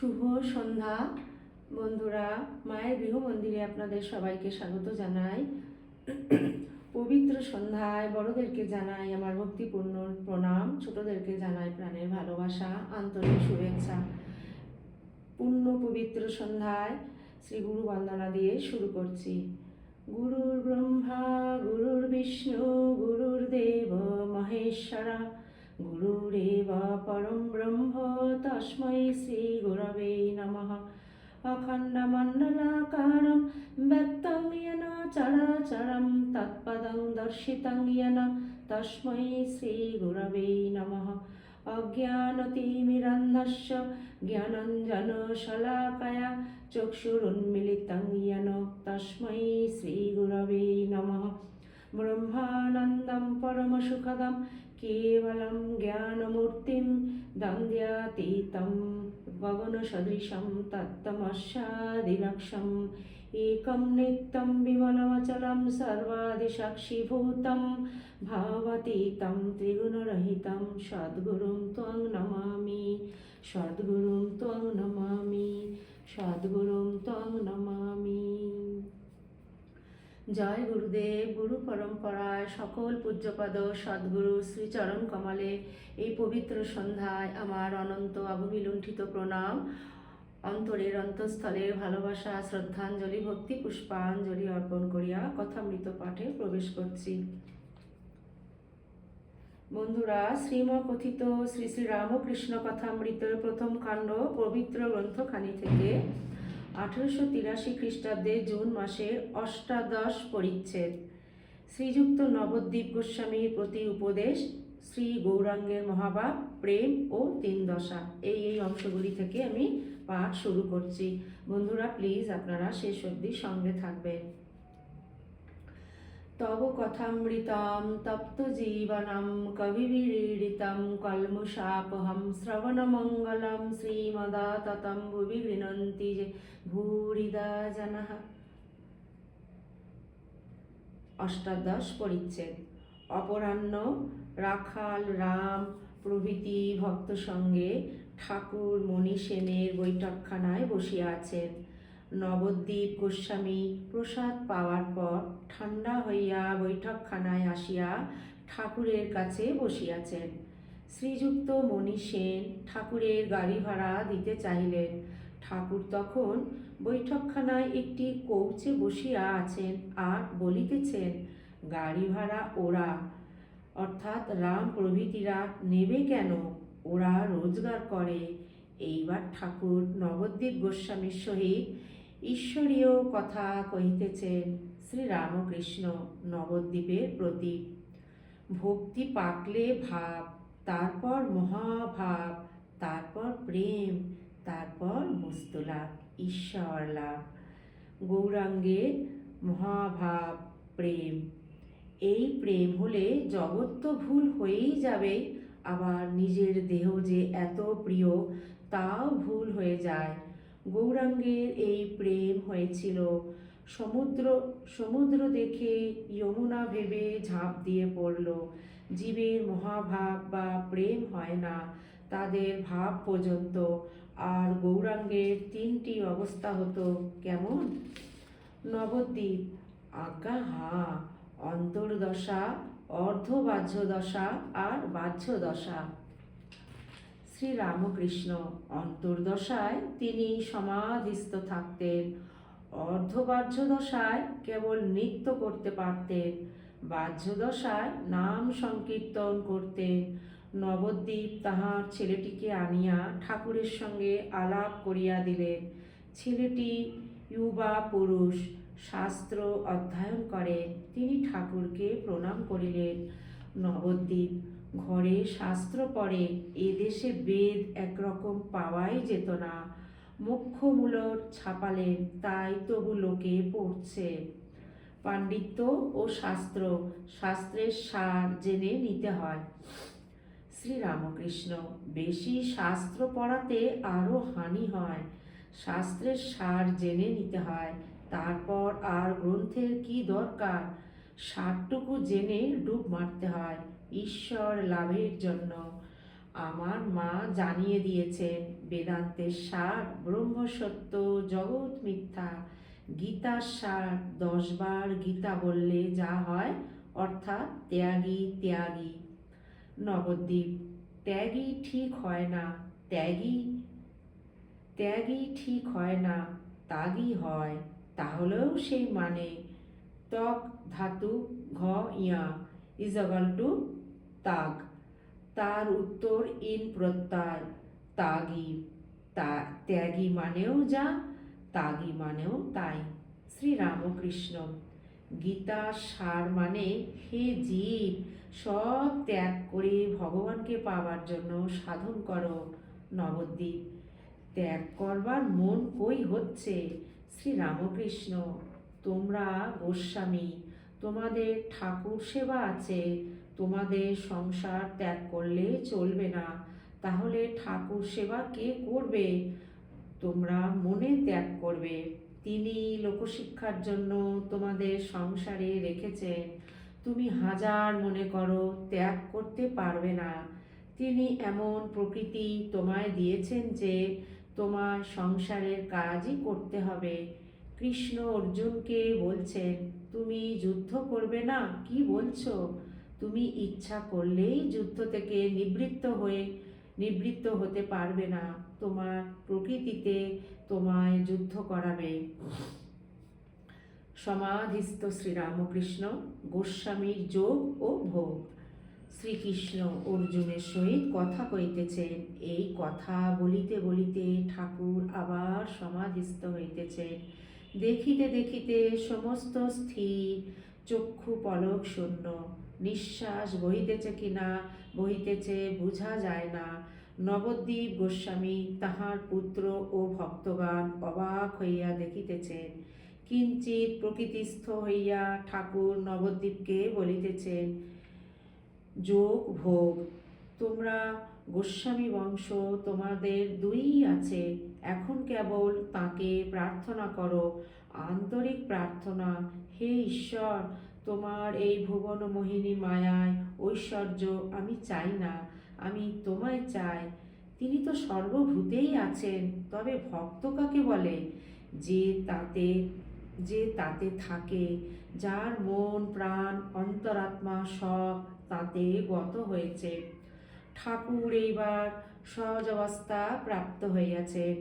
শুভ সন্ধ্যা। বন্ধুরা, মায়ের গৃহ মন্দিরে আপনাদের সবাইকে স্বাগত জানাই। পবিত্র সন্ধ্যায় বড়দেরকে জানাই আমার ভক্তিপূর্ণ প্রণাম, ছোটদেরকে জানাই প্রাণের ভালোবাসা, আন্তরিক শুভেচ্ছা। পূর্ণ পবিত্র সন্ধ্যায় শ্রী গুরু বন্দনা দিয়ে শুরু করছি। গুরুর ব্রহ্মা, গুরুর বিষ্ণু, গুরুর দেব, মহেশ্বরা। গুরুরেব পরম ব্রহ্ম তস্মৈ শ্রীগুরবে নমঃ अखण्डमण्डलाकारं व्यक्तं येन चराचरं तत्पदं दर्शितं येन तस्मै श्रीगुरवे नमः अज्ञानतिमिरन्धस्य ज्ञानञ्जनशलाकया चक्षुरुन्मिलितं येन तस्मै श्रीगुरवे नमः ब्रह्मानन्दं परमसुखदं केवलं ज्ञानमूर्तिं दन्द्यातीतं गगनसदृशं तत्तमस्यादिलक्षम् एकं नित्यं विमलमचलं सर्वादिसाक्षिभूतं भावतीतं त्रिगुणरहितं सद्गुरुं त्वं नमामि सद्गुरुं त्वं नमामि सद्गुरुं त्वं नमामि জয় গুরুদেব, গুরু পরম্পরায় সকল পূজ্যপদ সদ্গুরু শ্রীচরণ কমলে। এই পবিত্র সন্ধ্যায় আমার অনন্ত অববিলুণ্ঠিত প্রণাম। অন্তরের অন্তঃস্থলের ভালোবাসা, শ্রদ্ধাঞ্জলি, ভক্তি, পুষ্পাঞ্জলি অর্পণ করিয়া কথামৃত পাঠে প্রবেশ করছি। বন্ধুরা শ্রীম কথিত শ্রী শ্রী রামকৃষ্ণ কথামৃতের প্রথম কাণ্ড পবিত্র গ্রন্থখানি থেকে আঠারোশো তিরাশি খ্রিস্টাব্দে জুন মাসের অষ্টাদশ পরিচ্ছেদ। শ্রীযুক্ত নবদ্বীপ গোস্বামীর প্রতি উপদেশ, শ্রী গৌরাঙ্গের মহাভাব, প্রেম ও তিন দশা। এই এই অংশগুলি থেকে আমি পাঠ শুরু করছি। বন্ধুরা, প্লিজ আপনারা শেষ অবধি সঙ্গে থাকবেন। তব কথামৃতম তপ্ত জীবনম কবিবিড়িতম কলমুষাপহম শ্রবণমঙ্গলম শ্রীমদা ততম ভুবি গৃণন্তি যে ভূরিদা জনঃ অষ্টাদশ পরিচ্ছেদ। অপরাহ্ন রাখাল রাম প্রভৃতি ভক্ত সঙ্গে ঠাকুর মণি সেনের বৈঠকখানায় বসিয়া আছেন। নবদ্বীপ গোস্বামী প্রসাদ পাওয়ার পর ঠান্ডা হইয়া বৈঠকখানায় আসিয়া ঠাকুরের কাছে বসিয়াছেন। শ্রীযুক্ত মণি সেন ঠাকুরের গাড়ি ভাড়া দিতে চাহিলেন। ঠাকুর তখন বৈঠকখানায় একটি কৌচে বসিয়া আছেন আর বলিতেছেন, গাড়ি ভাড়া ওরা। অর্থাৎ রাম প্রভৃতিরা নেবে কেন? ওরা রোজগার করে। এইবার ঠাকুর নবদ্বীপ গোস্বামীর সহিত ঈশ্বরীয় কথা কহিতেছেন শ্রী রামকৃষ্ণ নবদ্বীপের প্রতীক ভক্তি পাকলে ভাব, তারপর মহাভাব, তারপর প্রেম, তারপর মুস্তুলাভ, ঈশ্বর লাভ। গৌরাঙ্গে মহাভাব, প্রেম। এই প্রেম হলে জগৎ তো ভুল হয়েই যাবে, আবার নিজের দেহ যে এত প্রিয়, তাও ভুল হয়ে যায়। গৌরাঙ্গের এই প্রেম হয়েছিল। সমুদ্র সমুদ্র দেখে যমুনা ভেবে ঝাঁপ দিয়ে পড়ল। জীবের মহাভাব বা প্রেম হয় না তাদের ভাব পর্যন্ত। আর গৌরাঙ্গের তিনটি অবস্থা হতো কেমন? নবদ্বীপ, আজ্ঞা, হা, অন্তর্দশা অর্ধবাহ্য দশা আর বাহ্য দশা শ্রী রামকৃষ্ণ অন্তর্দশায় তিনি সমাধিস্থ থাকতেন। অর্ধবাহ্য দশায় কেবল নৃত্য করতে পারতেন। বাহ্য দশায় নাম সংকীর্তন করতেন। নবদ্বীপ তাহার ছেলেটিকে আনিয়া ঠাকুরের সঙ্গে আলাপ করিয়া দিলেন। ছেলেটি ইউবা পুরুষ, শাস্ত্র অধ্যয়ন করেন। তিনি ঠাকুরকে প্রণাম করিলেন। নবদ্বীপ ঘরে শাস্ত্র পড়ে এদেশে বেদ একরকম পাওয়াই যেত না। মুখ্যমূলর ছাপালেন তাই তবু লোকে পড়ছে। পাণ্ডিত্য ও শাস্ত্র, শাস্ত্রের সার জেনে নিতে হয়। শ্রীরামকৃষ্ণ, বেশি শাস্ত্র পড়াতে আরও হানি হয়। শাস্ত্রের সার জেনে নিতে হয়, তারপর আর গ্রন্থের কি দরকার? সারটুকু জেনে ডুব মারতে হয় ঈশ্বর লাভের জন্য। আমার মা জানিয়ে দিয়েছেন বেদান্তের সার, ব্রহ্মসত্য, জগৎ মিথ্যা। গীতার সার, দশবার গীতা বললে যা হয়, অর্থাৎ ত্যাগী ত্যাগী। নবদ্বীপ, ত্যাগী ঠিক হয় না, ত্যাগী ত্যাগী ঠিক হয় না তাগই হয়, তাহলেও সেই মানে। ত্বক, ধাতু, ঘ, ইয়া। Is অগাল two তাগ। তার উত্তর ইন প্রত্যয়। তাগি, তা, ত্যাগী মানেও যা, তাগি মানেও তাই। শ্রী রামকৃষ্ণ গীতা সার মানে হে জীব, সব ত্যাগ করে ভগবানকে পাওয়ার জন্য সাধন করো, নবদ্বীপ। ত্যাগ করবার মন কই হচ্ছে? শ্রী রামকৃষ্ণ তোমরা গোস্বামী, তোমাদের ঠাকুর সেবা আছে, তোমাদের সংসার ত্যাগ করলে চলবে না। তাহলে ঠাকুর সেবা কে করবে? তোমরা মনে ত্যাগ করবে। তিনি লোকশিক্ষার জন্য তোমাদের সংসারে রেখেছেন। তুমি হাজার মনে করো, ত্যাগ করতে পারবে না। তিনি এমন প্রকৃতি তোমায় দিয়েছেন যে তোমার সংসারের কাজই করতে হবে। কৃষ্ণ অর্জুনকে বলছেন তুমি যুদ্ধ করবে না? কি বলছো? তুমি ইচ্ছা করলেই যুদ্ধ থেকে নিবৃত্ত হয়ে, নিবৃত্ত হতে পারবে না। তোমার প্রকৃতিতে তোমায় যুদ্ধ করাবে। সমাধিস্থ শ্রীরামকৃষ্ণ, গোস্বামীর যোগ ও ভোগ। শ্রীকৃষ্ণ অর্জুনের সহিত কথা কইতেছেন এই কথা বলিতে বলিতে ঠাকুর আবার সমাধিস্থ হইতেছেন দেখিতে দেখিতে সমস্ত স্থির, চক্ষু পলক শূন্য। নিঃশ্বাস বহিতেছে কিনা বহিতেছে, বুঝা যায় না। নবদ্বীপ গোস্বামী তাহার পুত্র ও ভক্তগণ অবাক হইয়া দেখিতেছেন কিঞ্চিত প্রকৃতিস্থ হইয়া ঠাকুর নবদ্বীপকে বলিতেছেন যোগ ভোগ, তোমরা গোস্বামী বংশ তোমাদের দুই আছে। এখন কেবল তাকে প্রার্থনা করো। আন্তরিক প্রার্থনা, হে ঈশ্বর, তোমার এই ভুবন মোহিনী মায়ায় ঐশ্বর্য আমি চাই না, আমি তোমায় চাই। তিনি তো সর্বভূতেই আছেন, তবে ভক্ত কাকে বলে? যে তাতে যে তাতে থাকে, যার মন, প্রাণ, অন্তরাত্মা সব তাতে গত হয়েছে। ঠাকুর এইবার সহজ অবস্থা প্রাপ্ত হইয়াছেন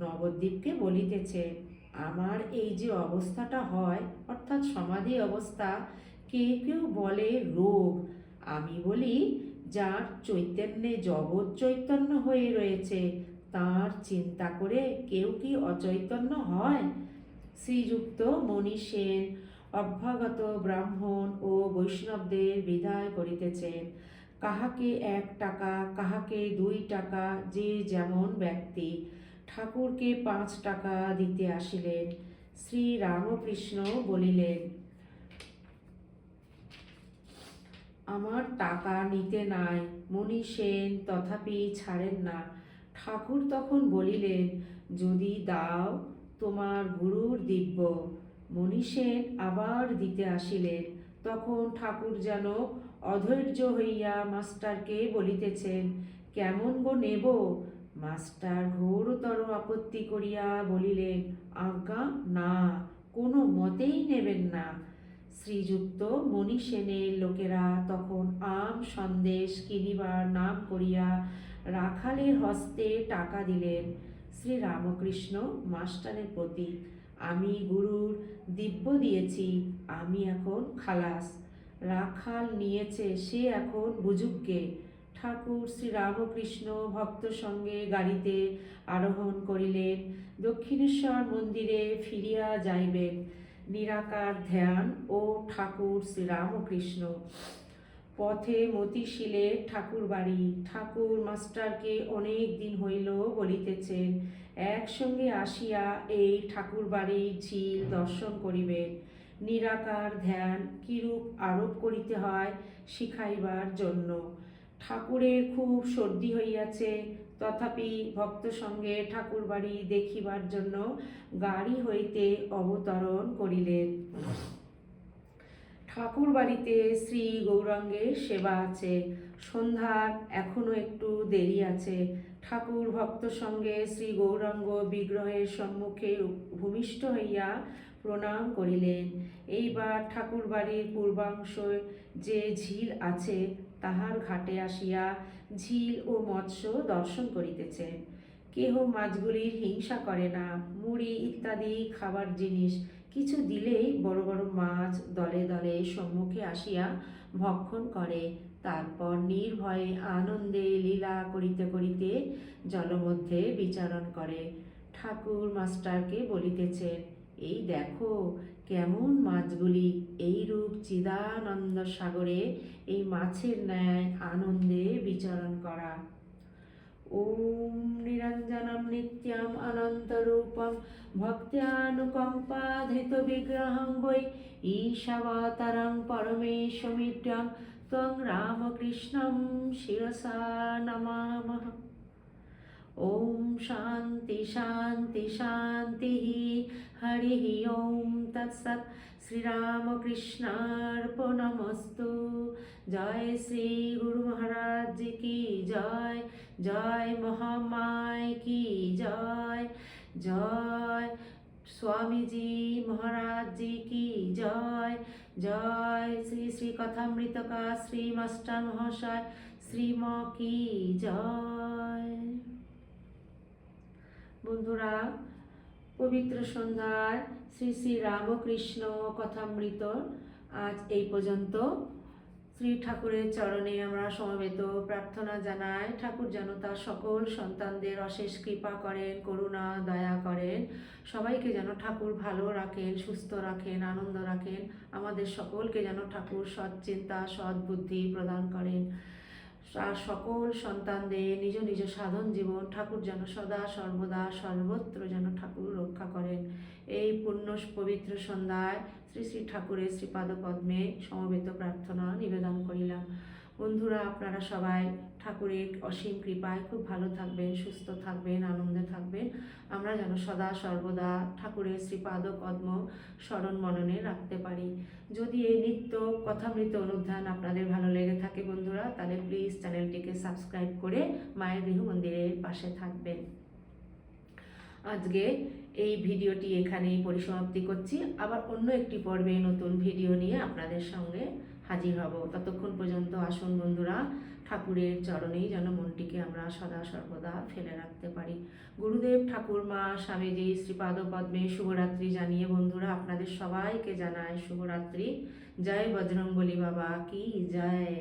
নবদ্বীপকে বলিতেছে, আমার এই যে অবস্থাটা হয়, অর্থাৎ সমাধি অবস্থা, কে কেউ বলে রোগ। আমি বলি, যার চৈতন্যে জগৎ চৈতন্য হয়ে রয়েছে, তার চিন্তা করে কেউ কি অচৈতন্য হয়? শ্রীযুক্ত সেন অভ্যাগত ব্রাহ্মণ ও বৈষ্ণবদের বিদায় করিতেছেন। কাহাকে এক টাকা, কাহাকে দুই টাকা, যে যেমন ব্যক্তি। ঠাকুরকে পাঁচ টাকা দিতে আসিলেন। শ্রী রামকৃষ্ণ বলিলেন, আমার টাকা নিতে নাই মণি সেন তথাপি ছাড়েন না। ঠাকুর তখন বলিলেন, যদি দাও তোমার গুরুর দিব্য। মণি সেন আবার দিতে আসিলেন। তখন ঠাকুর যেন অধৈর্য হইয়া মাস্টারকে বলিতেছেন, কেমন গো নেব? মাস্টার ঘোরতর আপত্তি করিয়া বলিলেন, আজ্ঞা, না, কোনো মতেই নেবেন না। শ্রীযুক্ত মণি সেনের লোকেরা তখন আম সন্দেশ কিনিবার নাম করিয়া রাখালের হস্তে টাকা দিলেন। শ্রী রামকৃষ্ণ মাস্টারের প্রতি আমি গুরুর দিব্য দিয়েছি, আমি এখন খালাস। রাখাল নিয়েছে, সে এখন বুঝুককে ঠাকুর শ্রী রামকৃষ্ণ ভক্ত সঙ্গে গাড়িতে আরোহণ করিলেন। দক্ষিণেশ্বর মন্দিরে ফিরিয়া যাইবেন। নিরাকার ধ্যান ও ঠাকুর শ্রী রামকৃষ্ণ পথে মতিশিলে ঠাকুর বাড়ি ঠাকুর মাস্টারকে অনেক দিন হইল বলিতেছেন। একসঙ্গে আসিয়া এই ঠাকুর বাড়ির ঝিল দর্শন করিবেন। নিরাকার ধ্যান কিরূপ আরোপ করিতে হয় শিখাইবার জন্য। ঠাকুরের খুব সর্দি হইয়াছে, তথাপি ভক্ত সঙ্গে ঠাকুর বাড়ি দেখিবার জন্য গাড়ি হইতে অবতরণ করিলেন। ঠাকুর বাড়িতে শ্রী গৌরাঙ্গের সেবা আছে। সন্ধ্যার এখনও একটু দেরি আছে। ঠাকুর ভক্ত সঙ্গে শ্রী গৌরাঙ্গ বিগ্রহের সম্মুখে ভূমিষ্ঠ হইয়া প্রণাম করিলেন। এইবার ঠাকুর বাড়ির পূর্বাংশ যে ঝিল আছে, তাহার ঘাটে আসিয়া ঝিল ও মৎস্য দর্শন করিতেছেন কেহ মাছগুলির হিংসা করে না, মুড়ি ইত্যাদি খাবার জিনিস কিছু দিলেই বড় বড় মাছ দলে দলে সম্মুখে আসিয়া ভক্ষণ করে। তারপর নির্ভয়ে আনন্দে লীলা করিতে করিতে জলমধ্যে বিচারণ করে। ঠাকুর মাস্টারকে বলিতেছেন, এই দেখো কেমন মাছগুলি। এইরূপ চিদানন্দ সাগরে এই মাছের ন্যায় আনন্দে বিচরণ করা। ॐ निरञ्जनं नित्यम् अनन्तरूपं भक्त्यानुकम्पाधृतविग्रहं वै ईशावतारं परमेशमिड्यं त्वं रामकृष्णं शिरसा नमामः ॐ शान्ति शान्ति शान्तिः हरिः ॐ तत्सत् श्रीरामकृष्णार्पणमस्तु जय श्री गुरु महाराज की जय जय महामाय की जय जय स्वामी जी महाराज जी की जय जय श्री श्री कथामृत का श्री मास्टर महाशय श्री की जय পবিত্র সন্ধ্যার শ্রী শ্রী রামকৃষ্ণ কথামৃত। আজ এই পর্যন্ত। শ্রী ঠাকুরের চরণে আমরা সমবেত প্রার্থনা জানাই। ঠাকুর যেন তার সকল সন্তানদের অশেষ কৃপা করেন, করুণা, দয়া করেন। সবাইকে যেন ঠাকুর ভালো রাখেন, সুস্থ রাখেন, আনন্দ রাখেন। আমাদের সকলকে যেন ঠাকুর সৎ চিন্তা সৎ বুদ্ধি প্রদান করেন। সকল সন্তানদের নিজ নিজ সাধন জীবন ঠাকুর যেন সদা সর্বদা সর্বত্র যেন ঠাকুর রক্ষা করেন। এই পূর্ণ পবিত্র সন্ধ্যায় শ্রী শ্রী ঠাকুরের শ্রীপাদ পদ্মে সমবেত প্রার্থনা নিবেদন করিলাম। বন্ধুরা, আপনারা সবাই ঠাকুরের অসীম কৃপায় খুব ভালো থাকবেন, সুস্থ থাকবেন, আনন্দে থাকবেন। আমরা যেন সদা সর্বদা ঠাকুরের শ্রীপাদ পদ্ম স্মরণ মননে রাখতে পারি। যদি এই নিত্য কথামৃত অনুধান আপনাদের ভালো লেগে থাকে বন্ধুরা, তাহলে প্লিজ চ্যানেলটিকে সাবস্ক্রাইব করে মায়ের গৃহ মন্দিরের পাশে থাকবেন। আজকে এই ভিডিওটি এখানেই পরিসমাপ্তি করছি। আবার অন্য একটি পর্বে নতুন ভিডিও নিয়ে আপনাদের সঙ্গে হাজির হব। ততক্ষণ পর্যন্ত আসুন বন্ধুরা, ঠাকুরের চরণেই যেন মনটিকে আমরা সদা সর্বদা ফেলে রাখতে পারি। গুরুদেব ঠাকুর মা স্বামীজি শ্রীপাদ পদ্মে শুভরাত্রি জানিয়ে বন্ধুরা, আপনাদের সবাইকে জানায় শুভরাত্রি। জয় বজরঙ্গলী বাবা কি জয়।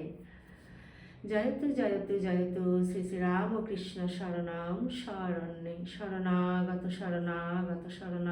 জয়তু জয়তু জয়তু শ্রী শ্রী রামকৃষ্ণ শরণাম শরণ্যে। শরণাগত শরণাগত শরণ